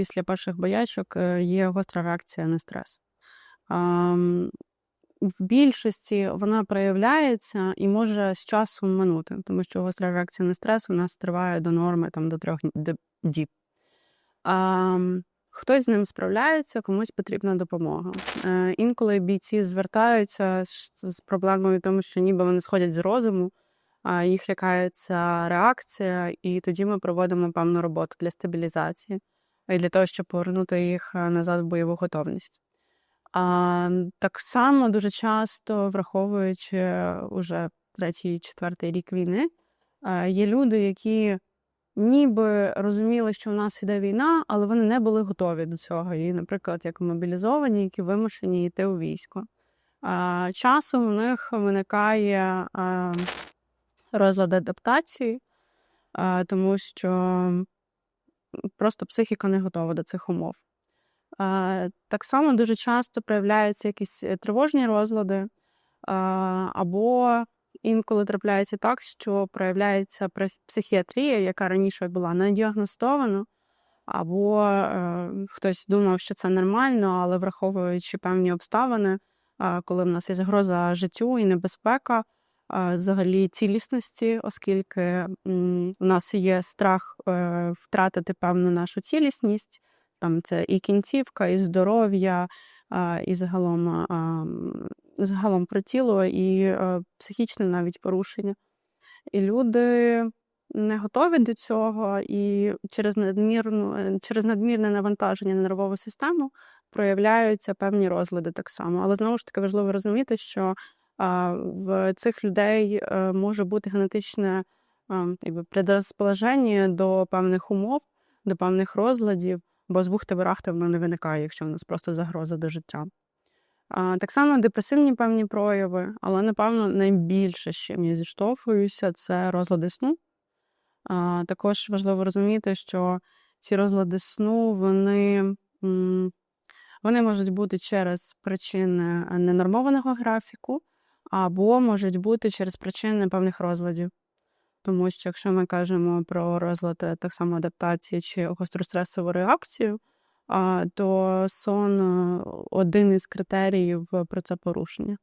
Після перших боячок е, є гостра реакція на стрес. В більшості вона проявляється і може з часом минути, тому що гостра реакція на стрес у нас триває до норми там, до трьох діб. Хтось з ним справляється, комусь потрібна допомога. Е, Інколи бійці звертаються з, проблемою, тому що ніби вони сходять з розуму, а їх лякається реакція, і тоді ми проводимо певну роботу для стабілізації для того, щоб повернути їх е, назад в бойову готовність. А, так само дуже часто, враховуючи уже третій, четвертий рік війни, е, є люди, які ніби розуміли, що в нас іде війна, але вони не були готові до цього. І, наприклад, як мобілізовані, які вимушені йти у військо. Часом у них виникає розлад адаптації, тому що просто психіка не готова до цих умов. Так само дуже часто проявляються якісь е, тривожні розлади, або інколи трапляється так, що проявляється психіатрія, яка раніше була не діагностована, або е, хтось думав, що це нормально, але враховуючи певні обставини, коли в нас є загроза життю і небезпека, взагалі цілісності, оскільки у нас є страх е, втратити певну нашу цілісність. Там це і кінцівка, і здоров'я, і загалом, загалом про тіло, і е, психічне навіть порушення. І люди не готові до цього, і через надмірну, е, через надмірне навантаження на нервову систему проявляються певні розлади так само. Але знову ж таки важливо розуміти, що в цих людей е, може бути генетичне якби, предрозположення до певних умов, до певних розладів, бо з бухти-барахти воно не виникає, якщо в нас просто загроза до життя. Так само депресивні певні прояви, але, напевно, найбільше, з чим я зіштовхуюся, це розлади сну. Також важливо розуміти, що ці розлади сну, вони, вони можуть бути через причини ненормованого графіку, або можуть бути через причини певних розладів. Тому що якщо ми кажемо про розлад е, так само адаптації чи гостростресову реакцію, то сон е, один із критеріїв про це порушення.